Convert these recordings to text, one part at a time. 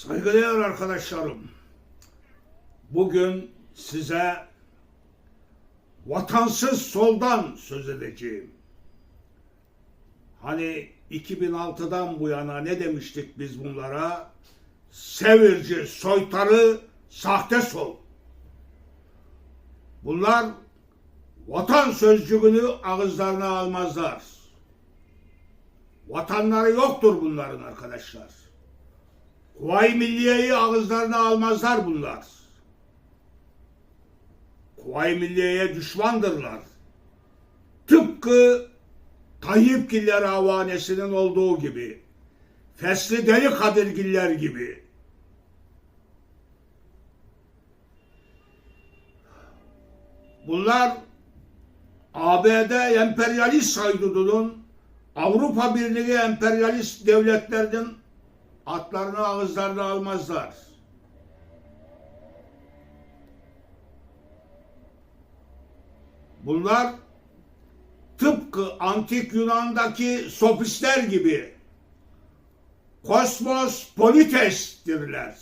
Saygıdeğer arkadaşlarım, bugün size vatansız soldan söz edeceğim. Hani 2006'dan bu yana ne demiştik biz bunlara? Sevirci, soytarı, sahte sol. Bunlar vatan sözcüğünü ağızlarına almazlar. Vatanları yoktur bunların arkadaşlar. Kuvayi Milliye'yi ağızlarına almazlar bunlar. Kuvayi Milliye'ye düşmandırlar. Tıpkı Tayyipgiller Havanesi'nin olduğu gibi. Fesli Deli Kadirgiller gibi. Bunlar ABD emperyalist haydudunun Avrupa Birliği emperyalist devletlerinin atlarını ağızlarına almazlar. Bunlar tıpkı antik Yunan'daki sofistler gibi kosmos politestirler.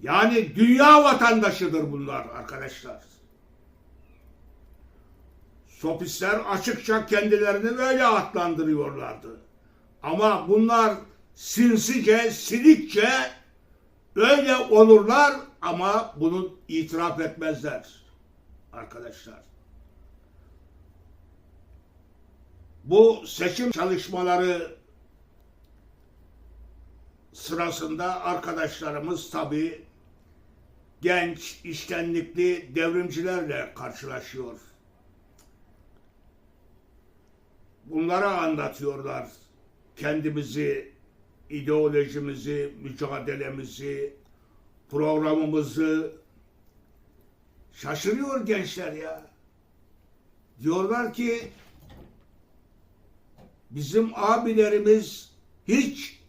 Yani dünya vatandaşıdır bunlar arkadaşlar. Sofistler açıkça kendilerini böyle adlandırıyorlardı. Ama bunlar sinsice, silikçe öyle olurlar ama bunu itiraf etmezler arkadaşlar. Bu seçim çalışmaları sırasında arkadaşlarımız tabii genç, iştenlikli devrimcilerle karşılaşıyor. Bunlara anlatıyorlar kendimizi, ideolojimizi, mücadelemizi, programımızı. Şaşırıyor gençler ya. Diyorlar ki bizim abilerimiz hiç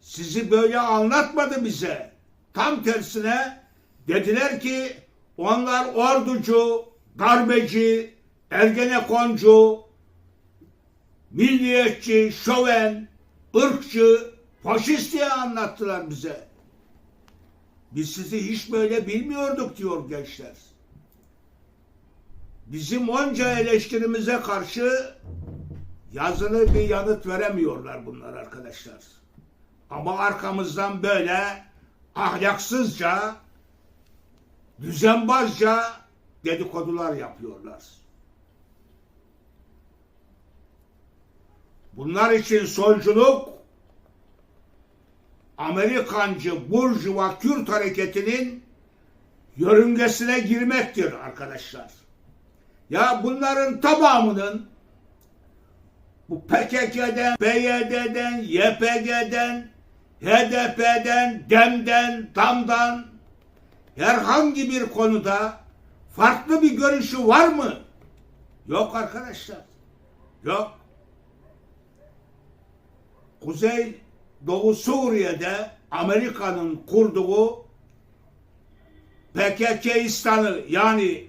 sizi böyle anlatmadı bize. Tam tersine dediler ki onlar orducu, darbeci, ergenekoncu, milliyetçi, şoven, ırkçı, faşist diye anlattılar bize. Biz sizi hiç böyle bilmiyorduk diyor gençler. Bizim onca eleştirimize karşı yazılı bir yanıt veremiyorlar bunlar arkadaşlar. Ama arkamızdan böyle ahlaksızca, düzenbazca dedikodular yapıyorlar. Bunlar için solculuk Amerikancı Burjuva Kürt hareketinin yörüngesine girmektir arkadaşlar. Ya bunların tamamının bu PKK'den, PYD'den, YPG'den, HDP'den, DEM'den, DAM'dan herhangi bir konuda farklı bir görüşü var mı? Yok arkadaşlar. Yok. Kuzey Doğu Suriye'de Amerika'nın kurduğu PKKistan'ı yani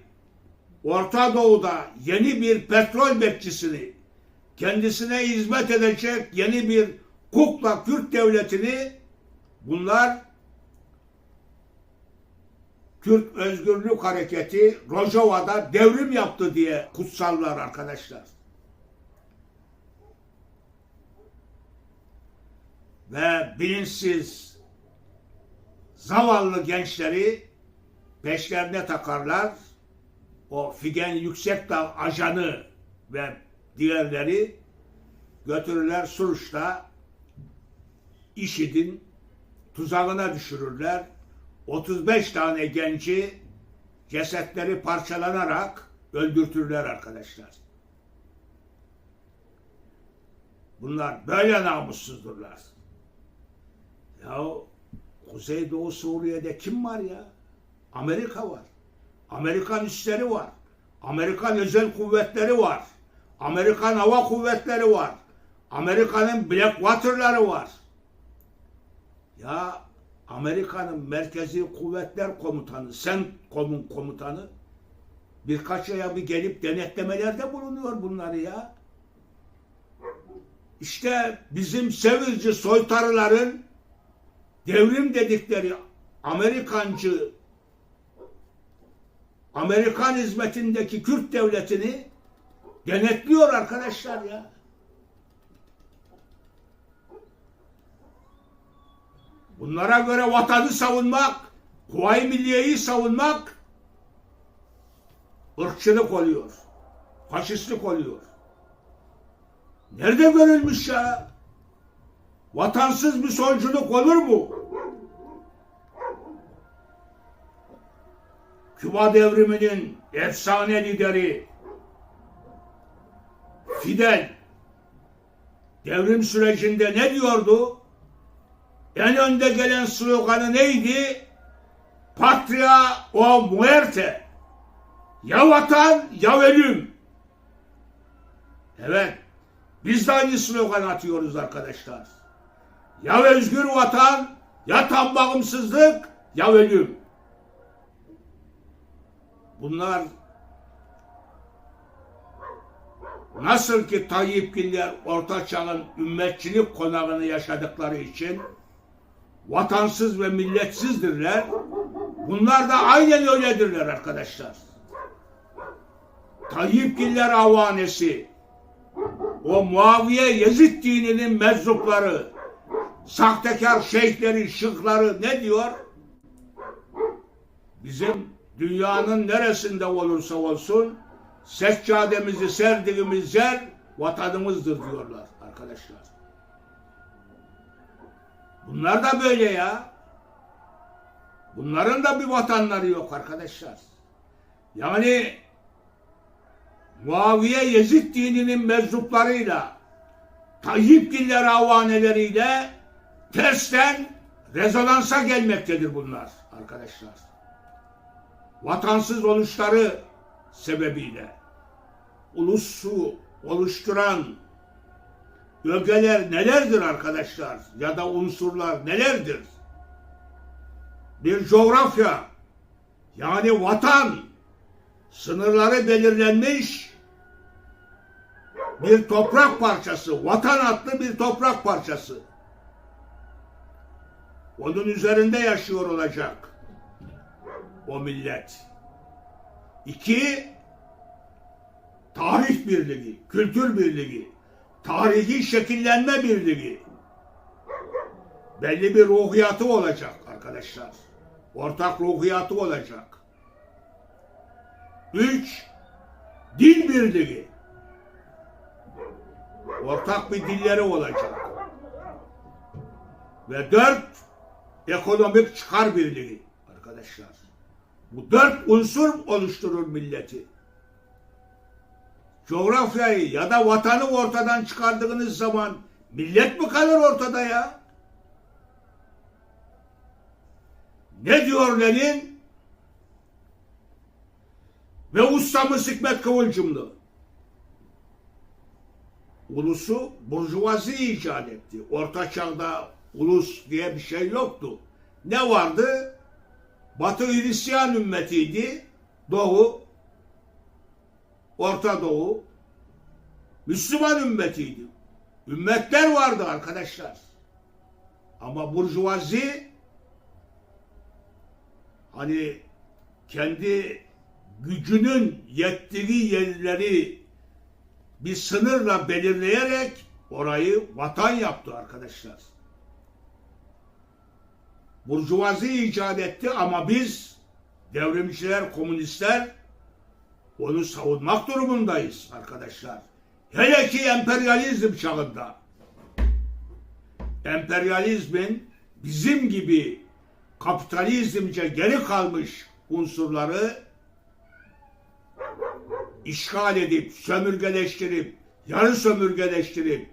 Orta Doğu'da yeni bir petrol bekçisini kendisine hizmet edecek yeni bir kukla Kürt devletini bunlar Kürt Özgürlük Hareketi Rojava'da devrim yaptı diye kutsallar arkadaşlar. Ve bilinçsiz zavallı gençleri peşlerine takarlar. O Figen Yüksekdağ ajanı ve diğerleri götürürler Suruç'ta IŞİD'in tuzağına düşürürler. 35 tane genci cesetleri parçalanarak öldürtürler arkadaşlar. Bunlar böyle namussuzdurlar. Ya Kuzeydoğu Suriye'de kim var ya? Amerika var. Amerikan üsleri var. Amerikan özel kuvvetleri var. Amerikan hava kuvvetleri var. Amerika'nın Blackwater'ları var. Ya Amerika'nın Merkezi Kuvvetler Komutanı, CENTCOM'un komutanı birkaç aya bir gelip denetlemelerde bulunuyor bunları ya. İşte bizim sevilci soytarıların devrim dedikleri Amerikancı Amerikan hizmetindeki Kürt devletini denetliyor arkadaşlar ya. Bunlara göre vatanı savunmak, Kuvayi Milliye'yi savunmak ırkçılık oluyor. Faşistlik oluyor. Nerede görülmüş ya? Vatansız bir solculuk olur mu? Küba devriminin efsane lideri Fidel devrim sürecinde ne diyordu? En önde gelen sloganı neydi? Patria o muerte. Ya vatan ya ölüm. Evet. Biz de aynı slogan atıyoruz arkadaşlar. Ya özgür vatan, ya tam bağımsızlık, ya ölüm. Bunlar nasıl ki Tayyipgiller Orta Çağ'ın ümmetçilik konağını yaşadıkları için vatansız ve milletsizdirler. Bunlar da aynen öyledirler arkadaşlar. Tayyipgiller avanesi, o Muaviye Yezid dininin meczupları, sahtekar şeyhleri, şıkları ne diyor? Bizim dünyanın neresinde olursa olsun seccademizi serdiğimiz yer vatanımızdır diyorlar arkadaşlar. Bunlar da böyle ya. Bunların da bir vatanları yok arkadaşlar. Yani Muaviye Yezid dininin meczuplarıyla Tayyipgiller avaneleriyle tersten rezonansa gelmektedir bunlar arkadaşlar. Vatansız oluşları sebebiyle ulusu oluşturan ögeler nelerdir arkadaşlar ya da unsurlar nelerdir? Bir coğrafya yani vatan sınırları belirlenmiş bir toprak parçası, vatan adlı bir toprak parçası. Onun üzerinde yaşıyor olacak o millet. İki, tarih birliği, kültür birliği, tarihi şekillenme birliği. Belli bir ruhiyatı olacak arkadaşlar. Ortak ruhiyatı olacak. Üç, dil birliği. Ortak bir dilleri olacak. Ve dört, ekonomik çıkar birliği arkadaşlar. Bu dört unsur oluşturur milleti. Coğrafyayı ya da vatanı ortadan çıkardığınız zaman millet mi kalır ortada ya? Ne diyor Lenin? Ve ustamız Hikmet Kıvılcımlı. Ulusu burjuvazi icat etti. Orta çağda ulus diye bir şey yoktu. Ne vardı? Batı Hristiyan ümmetiydi. Doğu, Orta Doğu, Müslüman ümmetiydi. Ümmetler vardı arkadaşlar. Ama burjuvazi hani kendi gücünün yettiği yerleri bir sınırla belirleyerek orayı vatan yaptı arkadaşlar. Burjuvazi icat etti ama biz devrimciler, komünistler onu savunmak durumundayız arkadaşlar. Hele ki emperyalizm çağında. Emperyalizmin bizim gibi kapitalizmce geri kalmış unsurları işgal edip, sömürgeleştirip, yarı sömürgeleştirip,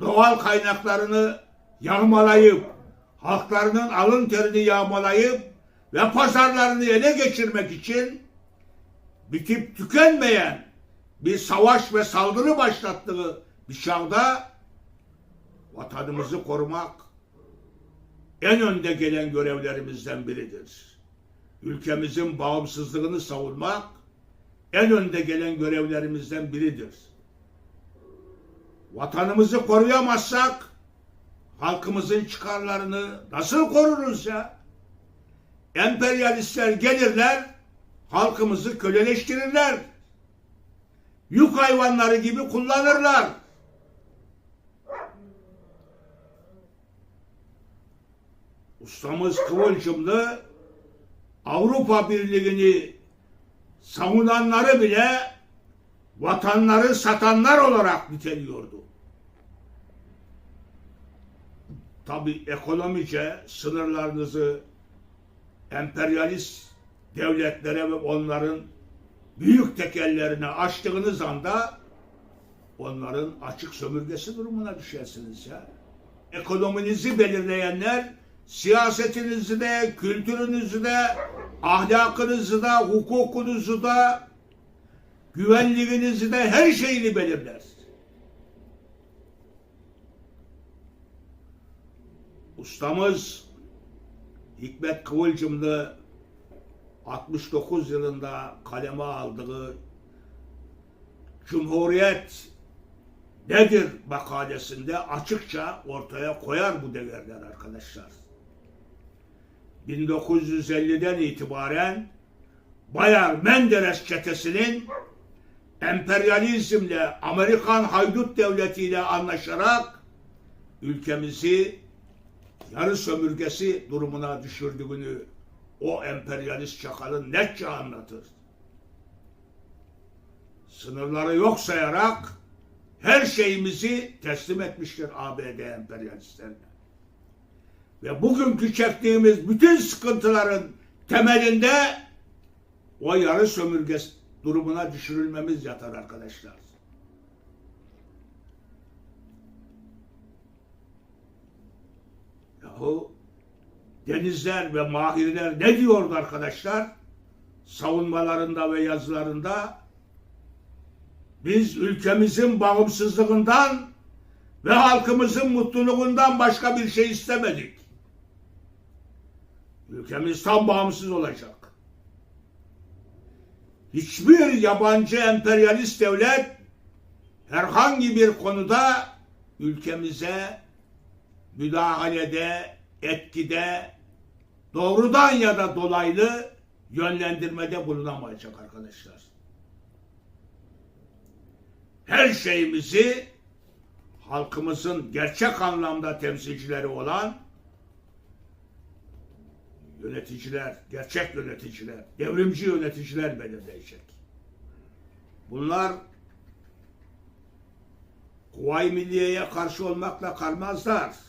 doğal kaynaklarını yağmalayıp, halklarının alın terini yağmalayıp ve pazarlarını ele geçirmek için bitip tükenmeyen bir savaş ve saldırı başlattığı bir çağda vatanımızı korumak en önde gelen görevlerimizden biridir. Ülkemizin bağımsızlığını savunmak en önde gelen görevlerimizden biridir. Vatanımızı koruyamazsak halkımızın çıkarlarını nasıl koruruz ya? Emperyalistler gelirler, halkımızı köleleştirirler. Yük hayvanları gibi kullanırlar. Ustamız Kıvılcımlı Avrupa Birliği'ni savunanları bile vatanları satanlar olarak niteliyordu. Tabi ekonomice sınırlarınızı emperyalist devletlere ve onların büyük tekellerine açtığınız anda onların açık sömürgesi durumuna düşersiniz ya. Ekonominizi belirleyenler siyasetinizi de, kültürünüzü de, ahlakınızı da, hukukunuzu da, güvenliğinizi de her şeyini belirler. Ustamız Hikmet Kıvılcımlı 69 yılında kaleme aldığı Cumhuriyet nedir makalesinde açıkça ortaya koyar bu değerler arkadaşlar. 1950'den itibaren Bayar Menderes çetesinin emperyalizmle Amerikan haydut devletiyle anlaşarak ülkemizi yarı sömürgesi durumuna düşürdüğünü o emperyalist çakalın netçe anlatır. Sınırları yok sayarak her şeyimizi teslim etmiştir ABD emperyalistlerine. Ve bugünkü çektiğimiz bütün sıkıntıların temelinde o yarı sömürge durumuna düşürülmemiz yatar arkadaşlar. Yahu denizler ve mahirler ne diyordu arkadaşlar? Savunmalarında ve yazılarında biz ülkemizin bağımsızlığından ve halkımızın mutluluğundan başka bir şey istemedik. Ülkemiz tam bağımsız olacak. Hiçbir yabancı emperyalist devlet herhangi bir konuda ülkemize müdahalede, etkide, doğrudan ya da dolaylı yönlendirmede bulunamayacak arkadaşlar. Her şeyimizi halkımızın gerçek anlamda temsilcileri olan yöneticiler, gerçek yöneticiler, devrimci yöneticiler belirleyecek. Bunlar Kuvayi Milliye'ye karşı olmakla kalmazlar.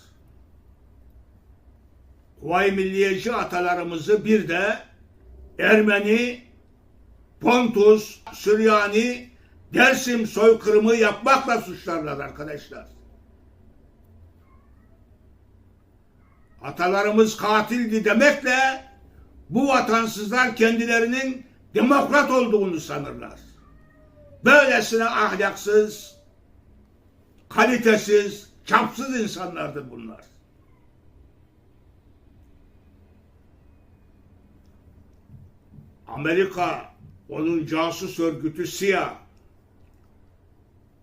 Kuvayi Milliyeci atalarımızı bir de Ermeni, Pontus, Süryani, Dersim soykırımı yapmakla suçlarlar arkadaşlar. Atalarımız katildi demekle bu vatansızlar kendilerinin demokrat olduğunu sanırlar. Böylesine ahlaksız, kalitesiz, çapsız insanlardır bunlar. Amerika, onun casus örgütü CIA,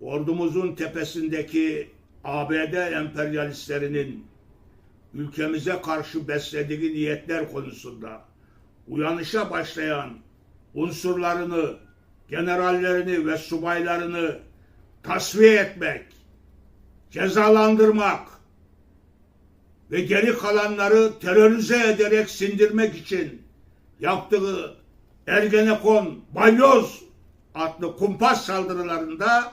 ordumuzun tepesindeki ABD emperyalistlerinin ülkemize karşı beslediği niyetler konusunda uyanışa başlayan unsurlarını, generallerini ve subaylarını tasfiye etmek, cezalandırmak ve geri kalanları terörize ederek sindirmek için yaptığı Ergenekon, Balyoz adlı kumpas saldırılarında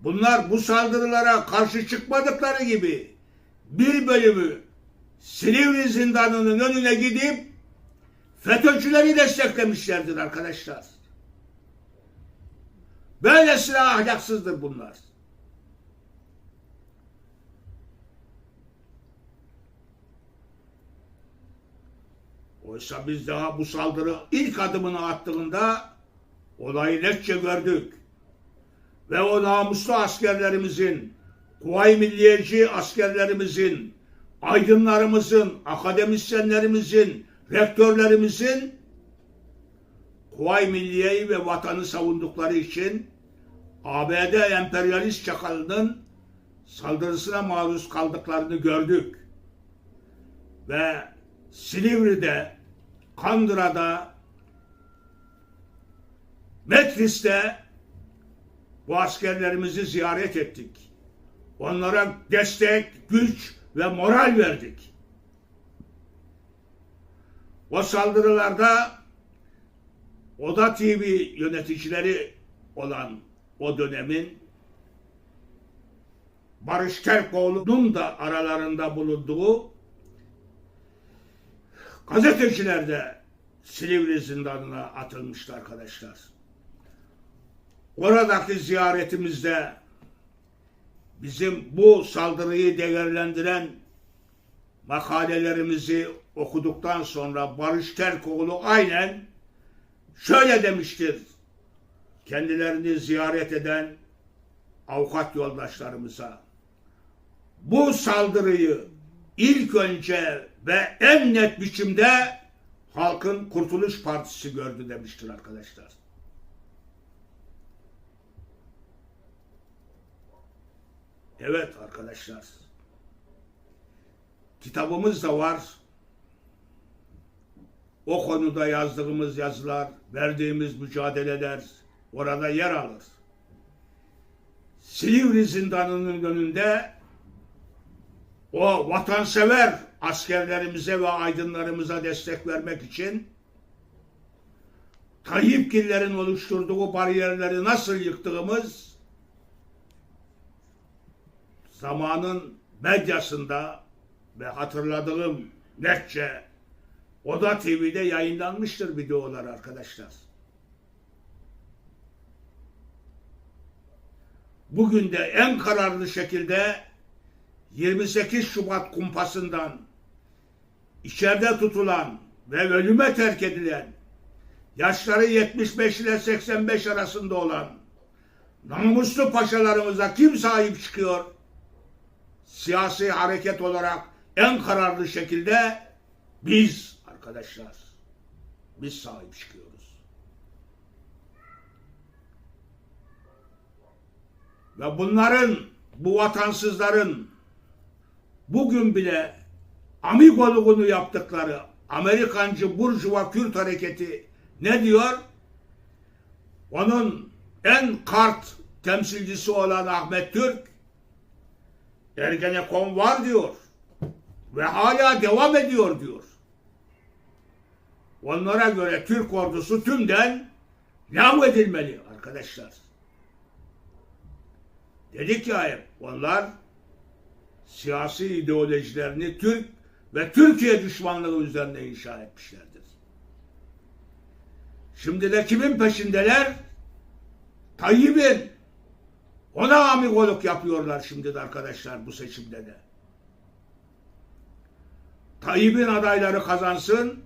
bunlar bu saldırılara karşı çıkmadıkları gibi bir bölümü Silivri zindanının önüne gidip FETÖ'cüleri desteklemişlerdir arkadaşlar. Böylesine ahlaksızdır bunlar. Oysa biz daha bu saldırı ilk adımını attığında olayı netçe gördük. Ve o namuslu askerlerimizin, Kuvayi Milliyeci askerlerimizin, aydınlarımızın, akademisyenlerimizin, rektörlerimizin Kuvayi Milliye'yi ve vatanı savundukları için ABD emperyalist çakalının saldırısına maruz kaldıklarını gördük. Ve Silivri'de, Kandıra'da, Metris'te bu askerlerimizi ziyaret ettik. Onlara destek, güç ve moral verdik. O saldırılarda Oda TV yöneticileri olan o dönemin Barış Terkoğlu'nun da aralarında bulunduğu gazeteciler de Silivri zindanına atılmıştı arkadaşlar. Oradaki ziyaretimizde bizim bu saldırıyı değerlendiren makalelerimizi okuduktan sonra Barış Terkoğlu aynen şöyle demiştir. Kendilerini ziyaret eden avukat yoldaşlarımıza bu saldırıyı ilk önce ve en net biçimde Halkın Kurtuluş Partisi gördü demiştir arkadaşlar. Evet arkadaşlar. Kitabımız da var. O konuda yazdığımız yazılar, verdiğimiz mücadeleler orada yer alır. Silivri zindanının önünde o vatansever askerlerimize ve aydınlarımıza destek vermek için Tayyipgillerin oluşturduğu bariyerleri nasıl yıktığımız zamanın medyasında ve hatırladığım netçe Oda TV'de yayınlanmıştır videolar arkadaşlar. Bugün de en kararlı şekilde 28 Şubat kumpasından içeride tutulan ve ölüme terk edilen yaşları 75 ile 85 arasında olan namuslu paşalarımıza kim sahip çıkıyor? Siyasi hareket olarak en kararlı şekilde biz arkadaşlar biz sahip çıkıyoruz. Ve bunların bu vatansızların bugün bile amigoluğunu yaptıkları Amerikancı Burjuva Kürt hareketi ne diyor? Onun en kart temsilcisi olan Ahmet Türk Ergenekon var diyor ve hala devam ediyor diyor. Onlara göre Türk ordusu tümden lav edilmeli arkadaşlar. Dedik ya hep onlar siyasi ideolojilerini Türk ve Türkiye düşmanlığı üzerine inşa etmişlerdir. Şimdi de kimin peşindeler? Tayyip'in. Ona amigoluk yapıyorlar şimdi de arkadaşlar bu seçimde de. Tayyip'in adayları kazansın,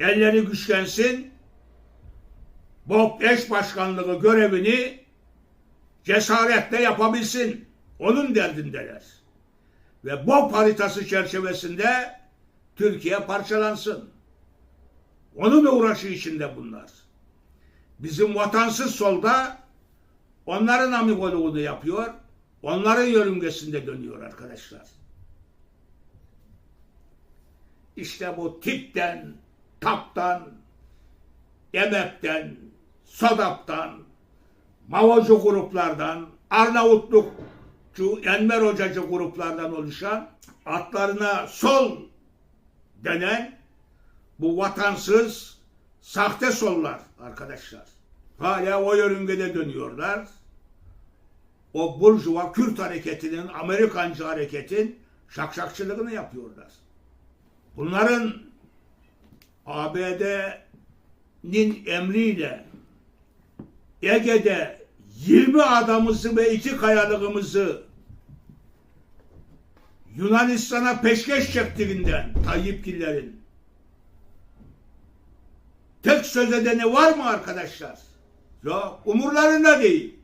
elleri güçlensin, BOP eş başkanlığı görevini cesaretle yapabilsin. Onun derdindeler. Ve BOP haritası çerçevesinde Türkiye parçalansın. Onun uğraşı içinde bunlar. Bizim vatansız solda onların amigoluğunu yapıyor, onların yörüngesinde dönüyor arkadaşlar. İşte bu TİP'ten, TAP'tan, EMEP'ten, SODAP'tan, Mavocu gruplardan, Arnavutlukçu, Enver Hocacı gruplardan oluşan atlarına sol denen bu vatansız sahte sollar arkadaşlar. Hala o yörüngede dönüyorlar. O Burjuva Kürt hareketinin, Amerikancı hareketin şakşakçılığını yapıyorlar. Bunların ABD'nin emriyle Ege'de 20 adamımızı ve iki kayalığımızı Yunanistan'a peşkeş çektiğinden Tayyipgillerin tek söz edeni var mı arkadaşlar? Yok. Umurlarında değil.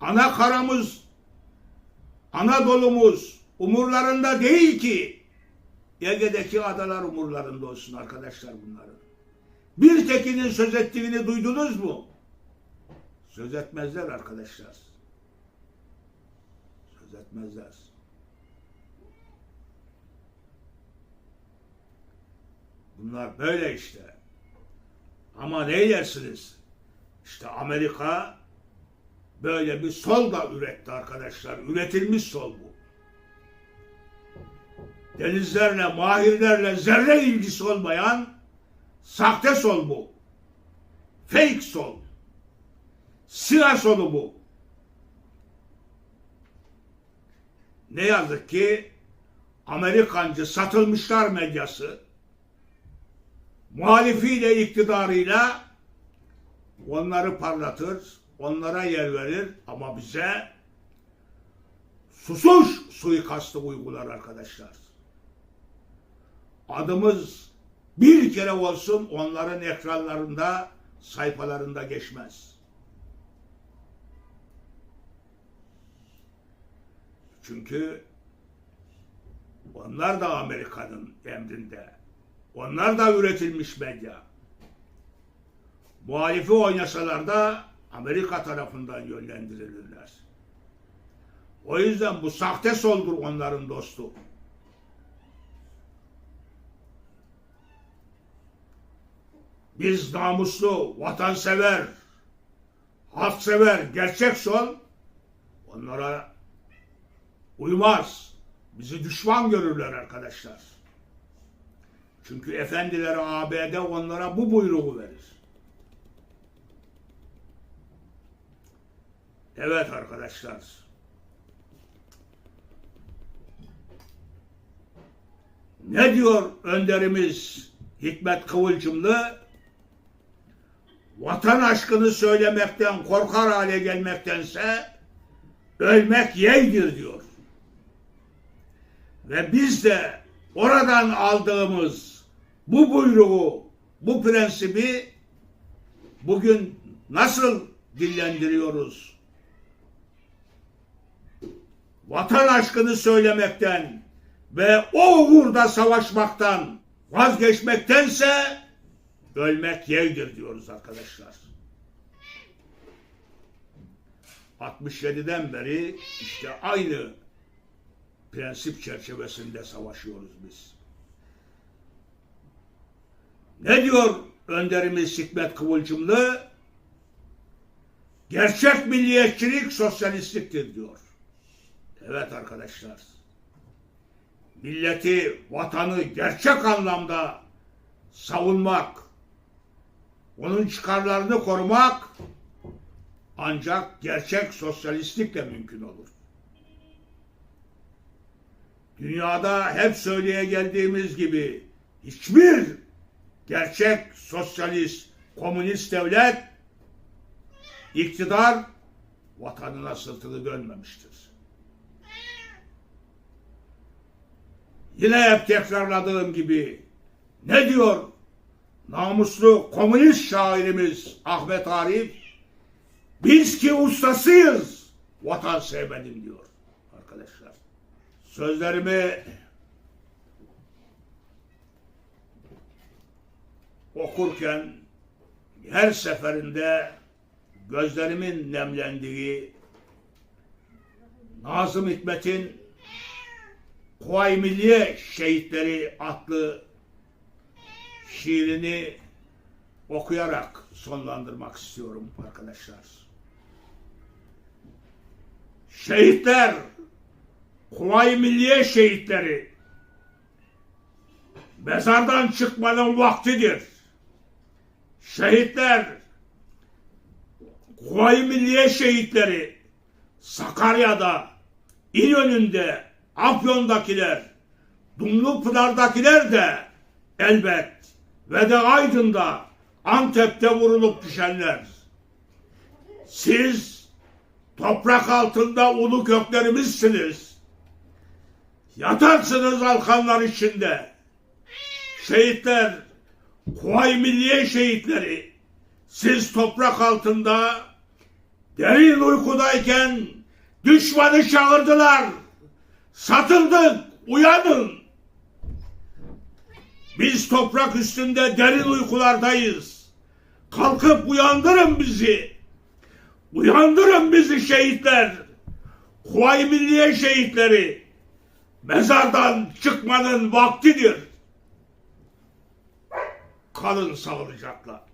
Ana karamız, Anadolu'muz umurlarında değil ki. Ege'deki adalar umurlarında olsun arkadaşlar bunların. Bir tekinin söz ettiğini duydunuz mu? Söz etmezler arkadaşlar. Söz etmezler. Bunlar böyle işte. Ama ne yersiniz? İşte Amerika böyle bir sol da üretti arkadaşlar. Üretilmiş sol bu. Denizlerle, mahirlerle zerre ilgisi olmayan sahte sol bu. Fake sol. Siyah solu bu. Ne yazık ki Amerikancı satılmışlar medyası muhalifiyle iktidarıyla onları parlatır, onlara yer verir ama bize susuş suikastı uygular arkadaşlar. Adımız bir kere olsun onların ekranlarında, sayfalarında geçmez. Çünkü onlar da Amerika'nın emrinde. Onlar da üretilmiş medya. Muhalifi oynasalar da Amerika tarafından yönlendirilirler. O yüzden bu sahte soldur onların dostu. Biz namuslu, vatansever, halksever, gerçek sol onlara uymaz. Bizi düşman görürler arkadaşlar. Çünkü efendileri ABD onlara bu buyruğu verir. Evet arkadaşlar. Ne diyor önderimiz Hikmet Kıvılcımlı? Vatan aşkını söylemekten korkar hale gelmektense ölmek yeğdir diyor. Ve biz de oradan aldığımız bu buyruğu, bu prensibi bugün nasıl dillendiriyoruz? Vatan aşkını söylemekten ve o uğurda savaşmaktan vazgeçmektense ölmek yeğdir diyoruz arkadaşlar. 67'den beri işte aynı prensip çerçevesinde savaşıyoruz biz. Ne diyor önderimiz Hikmet Kıvılcımlı? Gerçek milliyetçilik sosyalistliktir diyor. Evet arkadaşlar. Milleti, vatanı gerçek anlamda savunmak, onun çıkarlarını korumak ancak gerçek sosyalistlikle mümkün olur. Dünyada hep söyleye geldiğimiz gibi hiçbir gerçek sosyalist, komünist devlet iktidar vatanına sırtını dönmemiştir. Yine hep tekrarladığım gibi ne diyor namuslu komünist şairimiz Ahmet Arif? Biz ki ustasıyız vatan sevmedim diyor. Sözlerimi okurken her seferinde gözlerimin nemlendiği Nazım Hikmet'in Kuvayi Milliye Şehitleri adlı şiirini okuyarak sonlandırmak istiyorum arkadaşlar. Şehitler, Kuvayi Milliye şehitleri, mezardan çıkmanın vaktidir. Şehitler, Kuvayi Milliye şehitleri, Sakarya'da, İnönü'nde, Afyon'dakiler, Dumlupınar'dakiler de elbet ve de Aydın'da, Antep'te vurulup düşenler. Siz toprak altında ulu köklerimizsiniz. Yatarsınız alkanlar içinde. Şehitler, Kuvayi Milliye şehitleri, siz toprak altında derin uykudayken düşmanı çağırdılar. Satıldık, uyanın. Biz toprak üstünde derin uykulardayız. Kalkıp uyandırın bizi. Uyandırın bizi şehitler. Kuvayi Milliye şehitleri. Mezardan çıkmanın vaktidir. Kalın sağlıcakla.